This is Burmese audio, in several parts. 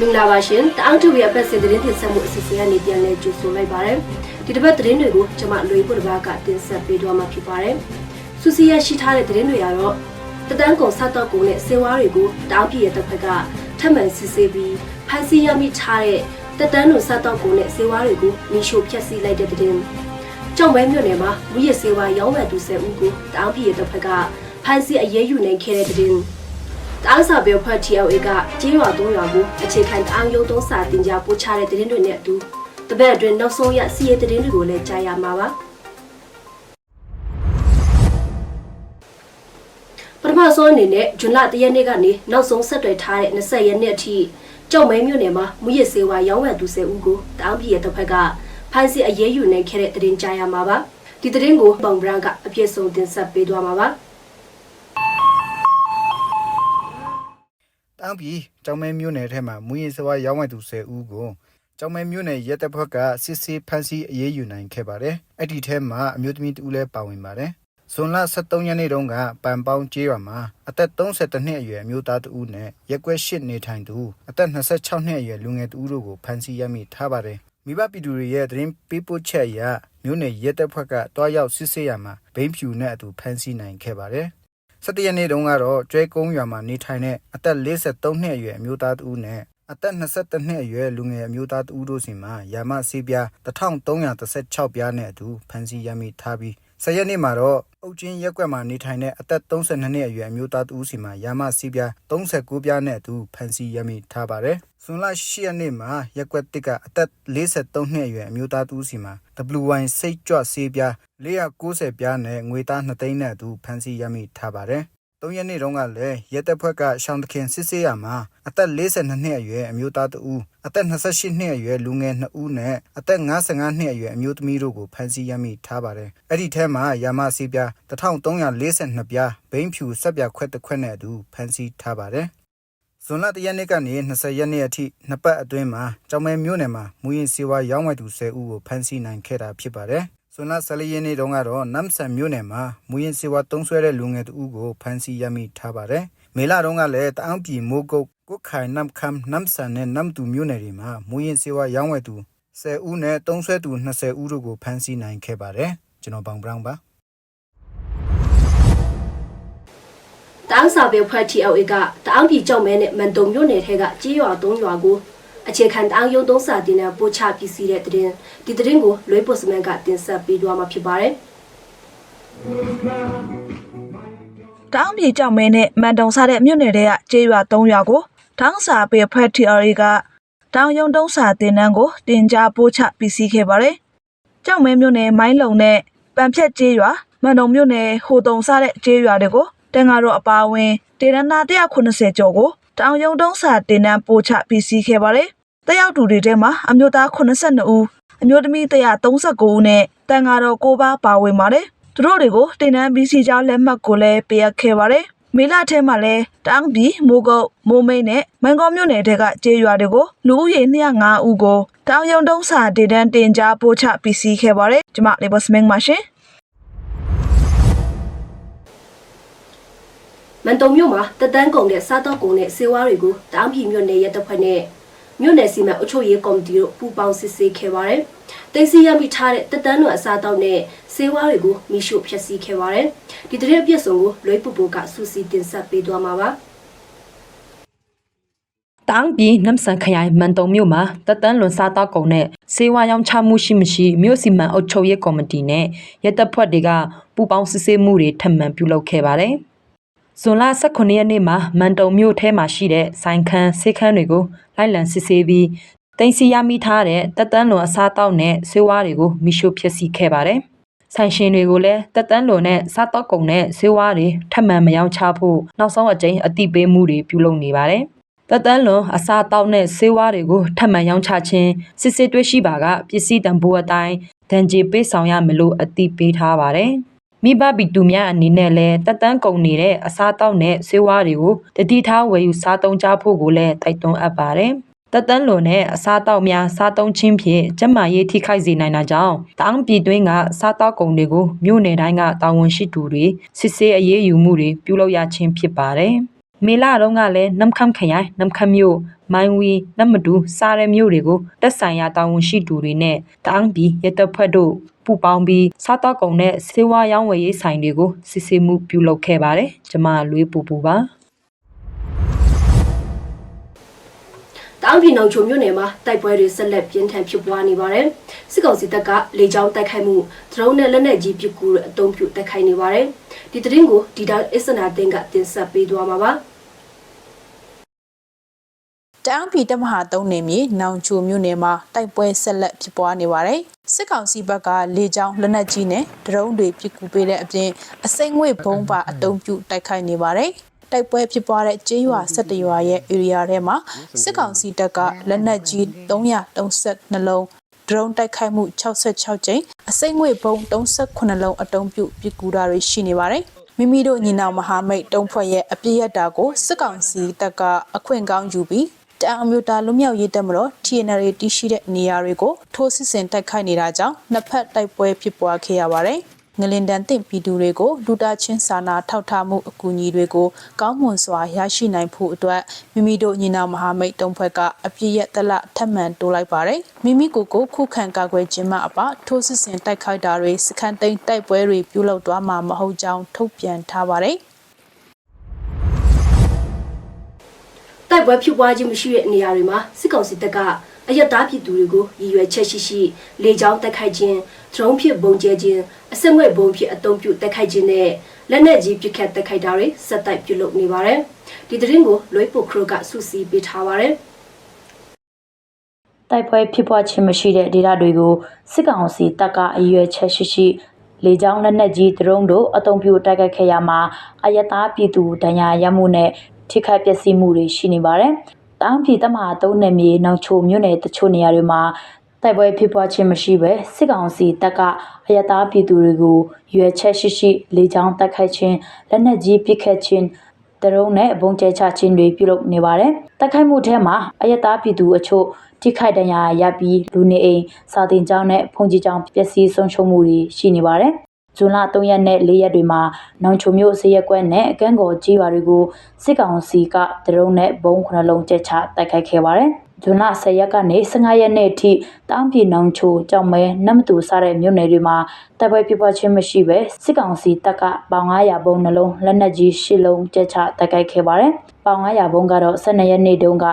မင်္ဂလာပါရှင်တအောက်တူရဲ့အပတ်စဉ်သတင်းတင်ဆက်မှုအစီအစဉ်ကနေပြန်လည်ကြိုဆိုလိုက်ပါတယ်ဒီတစ်ပတ်သတင်းတွေကိုကျွန်မလွေးဖို့တစ်ပတ်ကတင်ဆက်ပေးသွားမှာဖြစ်ပါတယ်စူစီရရှိထားတဲ့သတင်းတွေကတော့တတန်းကုံစတော့ကုံနဲ့စေဝါတွေကိုတအောက်ပြည်ရဲ့တစ်ဖက်ကထပ်မံစစ်ဆေးပြီးဖန်ဆီးရမိထားတဲ့တတန်းတို့စတော့ကုံနဲ့စေဝါတွေကိုမိရှို့ဖျက်ဆီးလိုက်တဲ့သတင်းကြောင်ပဲမြို့နယ်မှာမူရစေဝါရောင်းဝယ်သူ10ဦးကိုတအောက်ပြည်ရဲ့တစ်ဖက်ကဖမ်းဆီးအရေးယူနိုင်ခဲ့တဲ့သတင်း တအားစာပေဖွဲ့ TLA ကကြေးရွာသုံးရွာကိုအခြေခံတအားရုံသုံးစာတင်ကြားပို့ချတဲ့သတင်းတွေနဲ့အတူတပတ်အတွင်းနောက်ဆုံးရစီးရဲသတင်းတွေကိုလည်းကြားရမှာပါပထမဆုံးအနေနဲ့ဂျွန်လ၁ရက်နေ့ကနေနောက်ဆုံးဆက်တွယ်ထားတဲ့20ရက်နေ့အထိကြောက်မဲမြို့နယ်မှာမူရစ်စေဝါရောင်းဝယ်သူ10ဦးကိုတအားပြည်ရဲ့တစ်ဖက်ကဖမ်းဆီးအရေးယူနိုင်ခဲ့တဲ့သတင်းကြားရမှာပါဒီသတင်းကိုပုံဘရန်ကအပြည့်စုံတင်ဆက်ပေးသွားမှာပါ တန်းပြည်ကျောင်းမဲမြို့နယ်ထဲမှာမူရင်စဝါရောင်းဝယ်သူ10ဦးကိုကျောင်းမဲမြို့နယ်ရဲတပ်ဖွဲ့ကစစ်ဆေးဖမ်းဆီးအရေးယူနိုင်ခဲ့ပါတယ်။အဲ့ဒီထဲမှာအမျိုးသမီးတဦးလည်းပါဝင်ပါတယ်။ဇွန်လ23ရက်နေ့တုန်းကပန်ပေါင်းကျေးရွာမှာအသက်32နှစ်အရွယ်အမျိုးသားတဦးနဲ့ရက်ကွက်ရှစ်နေထိုင်သူအသက်26နှစ်အရွယ်လူငယ်တဦးတို့ကိုဖမ်းဆီးရမိထားပါတယ်။မိဘပြည်သူတွေရဲ့သတင်းပေးပို့ချက်အရမြို့နယ်ရဲတပ်ဖွဲ့ကတွားရောက်စစ်ဆေးရမှာဘိန်းဖြူနဲ့အတူဖမ်းဆီးနိုင်ခဲ့ပါတယ်။ ၁၇ရက်နေ့တုန်းကတော့ကျွဲကုန်းရွာမှာနေထိုင်တဲ့အသက်53နှစ်အရွယ်အမျိုးသားတဦးနဲ့အသက်22နှစ်အရွယ်လူငယ်အမျိုးသားတဦးတို့စီမှာယာမဆေးပြား1316ပြားနဲ့အတူဖမ်းဆီးရမိထားပြီး၁၀ရက်နေ့မှာတော့အုတ်ချင်းရက်ကွက်မှာနေထိုင်တဲ့အသက်32နှစ်အရွယ်အမျိုးသားတဦးစီမှာယာမဆေးပြား39ပြားနဲ့အတူဖမ်းဆီးရမိထားပါတယ်။ ဇွန်လ10ရက်နေ့မှာရက်ကွက်တစ်ကအသက်53နှစ်အရွယ်အမျိုးသားတဦးစီမှာ WY စိတ်ကြွဆေးပြား490ပြားနဲ့ငွေသား2သိန်းနဲ့အတူဖမ်းဆီးရမိထားပါတယ်။၃ရက်နေ့တုန်းကလည်းရဲတပ်ဖွဲ့ကရှောင်းတခင်စစ်ဆေးရမှာအသက်42နှစ်အရွယ်အမျိုးသားတဦးအသက်28နှစ်အရွယ်လူငယ်2ဦးနဲ့အသက်55နှစ်အရွယ်အမျိုးသမီးတို့ကိုဖမ်းဆီးရမိထားပါတယ်။အဲ့ဒီထဲမှာယာမစီပြား1342ပြားဘိန်းဖြူစက်ပြခွက်တစ်ခွက်နဲ့အတူဖမ်းဆီးထားပါတယ်။ ဇွန်လ1ရက်နေ့ကနေ20ရက်နေ့အထိနှစ်ပတ်အတွင်းမှာကျောင်းမဲမြို့နယ်မှာမူရင်စေဝါရောင်းဝယ်သူ10ဦးကိုဖမ်းဆီးနိုင်ခဲ့တာဖြစ်ပါတယ်။ဇွန်လ14ရက်နေ့တုန်းကတော့နမ်ဆန်မြို့နယ်မှာမူရင်စေဝါတုံးဆွဲတဲ့လူငယ်တဦးကိုဖမ်းဆီးရမိထားပါတယ်။မေလတုန်းကလည်းတအောင်းပြည်မိုးကုတ်ကိုခိုင်နမ်ခမ်နမ်ဆန်နဲ့နမ်တူမြို့နယ်တွေမှာမူရင်စေဝါရောင်းဝယ်သူ10ဦးနဲ့တုံးဆွဲသူ20ဦးတို့ကိုဖမ်းဆီးနိုင်ခဲ့ပါတယ်။ကျွန်တော်ဘောင်ဘရောင်းပါ တအောက်စာပေဖွဲ့ TLA ကတအောက်ပြည်ကြောက်မဲနဲ့မန်တုံမြို့နယ်ထဲကကြေးရွာ၃ရွာကိုအခြေခံတအောက်ရုံသုံးစာတင်တဲ့ပို့ချပစ္စည်းတဲ့တဲ့တင်ဒီတဲ့တင်ကိုလွေးပုစမန်ကတင်ဆက်ပေးသွားမှာဖြစ်ပါတယ်တောင်ပြေကြောက်မဲနဲ့မန်တုံစားတဲ့မြို့နယ်တွေကကျေးရွာ၃ရွာကိုထောင်းစာပေဖွဲ့ TRA ကတောင်ယုံတုံးစာတင်နန်းကိုတင် जा ပို့ချပစ္စည်းခဲ့ပါတယ်။ကြောက်မဲမြို့နယ်မိုင်းလုံနဲ့ပန်ဖြတ်ကျေးရွာမန်တုံမြို့နယ်ဟိုတုံစားတဲ့ကျေးရွာတွေကို တန်ဃာတော်အပါအဝင်ဒေရနာ190ကျော်ကိုတောင်ယုံတုံးစာတင်နန်းပို့ချပစ္စည်းခဲ့ပါတယ်။တက်ရောက်သူတွေထဲမှာအမျိုးသား82ဦးအမျိုးသမီး139ဦးနဲ့တန်ဃာတော်9ပါးပါဝင်ပါတယ်။သူတို့တွေကိုတင်နန်းပစ္စည်းကြောင်းလက်မှတ်ကိုလည်းပေးအပ်ခဲ့ပါတယ်။မေလထဲမှာလဲတန်းပြည်မိုးကုတ်မိုးမိတ်နဲ့မန်ကောမြို့နယ်တွေကကျေးရွာတွေကိုလူဦးရေ205ဦးကိုတောင်ယုံတုံးစာဒေတန်းတင် जा ပို့ချပစ္စည်းခဲ့ပါတယ်။ကျွန်မလေးဘတ်စမင်းပါရှင်။ မန်တုံမြို့မှာတတန်းကုံတဲ့စားတော့ကုံတဲ့စေဝါတွေကိုတအောက်ပြည်မြို့နယ်ရဲတပ်ဖွဲ့နဲ့မြို့နယ်စီမံအုပ်ချုပ်ရေးကော်မတီတို့ပူးပေါင်းစစ်ဆေးခဲ့ပါတယ်တင်စီရမိထားတဲ့တတန်းတို့အစားတော့နဲ့စေဝါတွေကိုမိရှုဖျက်ဆီးခဲ့ပါတယ်ဒီတဲ့ရဲ့အပြည့်စုံကိုလွေးပူပူကစူစီတင်ဆက်ပေးသွားမှာပါတန်းပြည်နမ်ဆန်ခရိုင်မန်တုံမြို့မှာတတန်းလွန်စားတောက်ကုံနဲ့စေဝါရောင်းချမှုရှိမရှိမြို့စီမံအုပ်ချုပ်ရေးကော်မတီနဲ့ရဲတပ်ဖွဲ့တွေကပူးပေါင်းစစ်ဆေးမှုတွေထပ်မံပြုလုပ်ခဲ့ပါတယ်။ ဇွန်လ18ရက်နေ့မှာမန်တုံမြို့ထဲမှာရှိတဲ့ဆိုင်ခန်းဆေးခန်းတွေကိုလိုက်လံစစ်ဆေးပြီးတင်စီရမိထားတဲ့တတန်းလွန်အစားတောက်နဲ့ဆေးဝါးတွေကိုမိရှုဖျက်ဆီးခဲ့ပါတယ်။ဆိုင်ရှင်တွေကိုလည်းတက်တန်းလွန်နဲ့စားတောက်ကုံနဲ့ဆေးဝါးတွေထပ်မံမယောင်းချဖို့နောက်ဆုံးအကြိမ်အတိပေးမှုတွေပြုလုပ်နေပါတယ်။တက်တန်းလွန်အစားတောက်နဲ့ဆေးဝါးတွေကိုထပ်မံရောင်းချခြင်းစစ်စစ်တွေ့ရှိပါကပစ္စည်းတန်ဖိုးအတိုင်းဒဏ်ကြေပေးဆောင်ရမလို့အတိပေးထားပါတယ်။ မိဘပီတူများအနေနဲ့လည်းတက်တန်းကုန်နေတဲ့အစားတောက်နဲ့ဆေးဝါးတွေကိုတတိထားဝယ်ယူစားသုံးကြဖို့ကိုလည်းတိုက်တွန်းအပ်ပါတယ်။တက်တန်းလွန်နဲ့အစားတောက်များစားသုံးခြင်းဖြင့်ကျန်းမာရေးထိခိုက်စေနိုင်တာကြောင့်တောင်ပြည်တွင်းကစားတောက်ကုန်တွေကိုမြို့နယ်တိုင်းကတာဝန်ရှိသူတွေစစ်ဆေးအရေးယူမှုတွေပြုလုပ်ရခြင်းဖြစ်ပါတယ်။မေလာတော့ကလည်းနမ်ခမ်ခရိုင်နမ်ခမ်မြို့မိုင်းဝီနမ်မတူစားတဲ့မြို့တွေကိုတက်ဆိုင်ရာတာဝန်ရှိသူတွေနဲ့တန်းပြီးရတပ်ဖွဲ့တို့ ပူပေါင်းပြီးစားတော့ကုန်တဲ့စေဝါရောင်းဝယ်ရေးဆိုင်တွေကိုစစ်ဆေးမှုပြုလုပ်ခဲ့ပါတယ်ကျမလွေးပူပူပါတောင်ပြည်နောင်ချုံမြို့နယ်မှာတိုက်ပွဲတွေဆက်လက်ပြင်းထန်ဖြစ်ပွားနေပါတယ်။စစ်ကောင်စီတပ်ကလေကြောင်းတိုက်ခိုက်မှုဒရုန်းနဲ့လက်နက်ကြီးပစ်ကူအုံပြုတိုက်ခိုက်နေပါတယ်။ဒီသတင်းကိုဒီတောင်အစ္စနာတင်ကတင်ဆက်ပေးသွားမှာပါ။ တအောင်းပြည်တပ်မဟာ3နယ်မြေနောင်ချိုမြို့နယ်မှာတိုက်ပွဲဆက်လက်ဖြစ်ပွားနေပါတယ်။စစ်ကောင်စီဘက်ကလေကြောင်းလက်နက်ကြီးနဲ့ဒရုန်းတွေပစ်ကူပေးတဲ့အပြင်အစိမ့်ငွေဘုံးပါအုံပြုတိုက်ခိုက်နေပါတယ်။တိုက်ပွဲဖြစ်ပွားတဲ့ကျေးရွာ17ရွာရဲ့ area ထဲမှာစစ်ကောင်စီတပ်ကလက်နက်ကြီး332လုံးဒရုန်းတိုက်ခိုက်မှု66ကြိမ်အစိမ့်ငွေဘုံ38လုံးအတုံးပြုပစ်ကူတာတွေရှိနေပါတယ်။မိမိတို့ညီနောင်မဟာမိတ်တုံးဖွဲ့ရဲ့အပြည့်ရတာကိုစစ်ကောင်စီတပ်ကအခွင့်ကောင်းယူပြီး တအံအမျိုးသားလူမျိုးရေးတက်မလို့ TNR တီးရှိတဲ့နေရာတွေကိုထိုးစစ်ဆင်တိုက်ခိုက်နေတာကြောင့်နှစ်ဖက်တိုက်ပွဲဖြစ်ပွားခဲ့ရပါတယ်။ငလင်တန်တင့်ပြည်သူတွေကိုလူတာချင်းစာနာထောက်ထားမှုအကူအညီတွေကိုကောင်းမွန်စွာရရှိနိုင်ဖို့အတွက်မိမိတို့ညီနောင်မဟာမိတ်တုံးဖွဲ့ကအပြည့်ရတလထပ်မံတိုးလိုက်ပါတယ်။မိမိကိုယ်ကိုခုခံကာကွယ်ခြင်းမှအပထိုးစစ်ဆင်တိုက်ခိုက်တာတွေစခန်းသိမ်းတိုက်ပွဲတွေပြုလုပ်သွားမှာမဟုတ်ကြောင်းထုတ်ပြန်ထားပါတယ်။ တိုက်ပွဲဖြစ်ပွားခြင်းမရှိတဲ့နေရာတွေမှာစစ်ကောင်စီတပ်ကအယက်သားပြည်သူတွေကိုရည်ရွယ်ချက်ရှိရှိလေကြောင်းတိုက်ခိုက်ခြင်းဒရုန်းဖြင့်ပုံကျဲခြင်းအစက်ငွေဘုံဖြင့်အုံပြုတိုက်ခိုက်ခြင်းနဲ့လက်နက်ကြီးပစ်ခတ်တိုက်ခိုက်တာတွေဆက်တိုက်ပြုလုပ်နေပါတယ်။ဒီသတင်းကိုလွိပိုခရိုကစုစည်းပေးထားပါတယ်။တိုက်ပွဲဖြစ်ပွားခြင်းမရှိတဲ့ဒေသတွေကိုစစ်ကောင်စီတပ်ကအရွယ်ချက်ရှိရှိလေကြောင်းလက်နက်ကြီးဒရုန်းတို့အုံပြုတိုက်ခိုက်ခဲ့ရမှာအယက်သားပြည်သူဒဏ်ရာရမှုနဲ့ ထိခိုက်ပျက်စီးမှုတွေရှိနေပါတယ်။တောင်ပြည်တမဟာသုံးနယ်မြေနောက်ချိုမြို့နယ်တချို့နေရာတွေမှာတိုက်ပွဲဖြစ်ပွားခြင်းမရှိဘဲစစ်ကောင်စီတပ်ကအယက်သားပြည်သူတွေကိုရွယ်ချက်ရှိရှိလေကြောင်းတိုက်ခိုက်ခြင်းလက်နက်ကြီးပစ်ခတ်ခြင်းတရုံးနဲ့ဘုံကျဲချခြင်းတွေပြုလုပ်နေပါတယ်။တိုက်ခိုက်မှုထဲမှာအယက်သားပြည်သူအချို့ထိခိုက်ဒဏ်ရာရပြီးလူနေအိမ်စာတင်ကျောင်းနဲ့ဖုန်ကြီးကျောင်းပျက်စီးဆုံးရှုံးမှုတွေရှိနေပါတယ်။ ဇွန်လ3ရက်နဲ့4ရက်တွေမှာနောင်ချုံမြို့ဆေးရက်ကွက်နဲ့အကန်းကော်ကြီးရွာတွေကိုစစ်ကောင်စီကဒရုန်းနဲ့ဘုံခုနှလုံးကျက်ချတိုက်ခိုက်ခဲ့ပါတယ်။ဇွန်လ10ရက်ကနေ15ရက်နေ့အထိတောင်ပြည်နောင်ချိုကြောင်မဲနမ်မတူစတဲ့မြို့နယ်တွေမှာတပ်ပွဲပြပွားခြင်းမရှိဘဲစစ်ကောင်စီတပ်ကပေါင်900ဘုံနှလုံးလက်နက်ကြီး10လုံးကျက်ချတိုက်ခိုက်ခဲ့ပါတယ်။ပေါင်900ဘုံကတော့12ရက်နေ့တုန်းက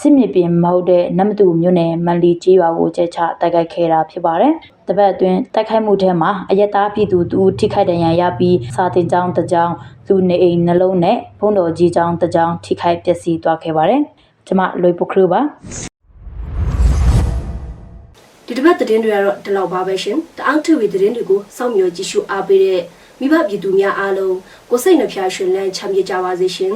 စစ်မြေပြင်မဟုတ်တဲ့နမ်မတူမြို့နယ်မန်လီကြီးရွာကိုကျဲချတိုက်ခိုက်ခဲ့တာဖြစ်ပါတယ်။ တပတ်အတွင်းတိုက်ခိုက်မှုထဲမှာအယက်သားပြည်သူတူထိခိုက်ဒဏ်ရာရပြီးစာတင်ကျောင်းတစ်ကျောင်းလူနေအိမ်နှလုံးနဲ့ဘုံတော်ကြီးကျောင်းတစ်ကျောင်းထိခိုက်ပျက်စီးသွားခဲ့ပါတယ်။ကျွန်မလွေပုခရူပါဒီတစ်ပတ်သတင်းတွေကတော့ဒီလောက်ပါပဲရှင်တအောက်ထဝီသတင်းတွေကိုစောင့်မျှော်ကြည့်ရှုအားပေးတဲ့မိဘပြည်သူများအားလုံးကိုစိတ်နှဖျားရှင်လန်းချမ်းမြေ့ကြပါစေရှင်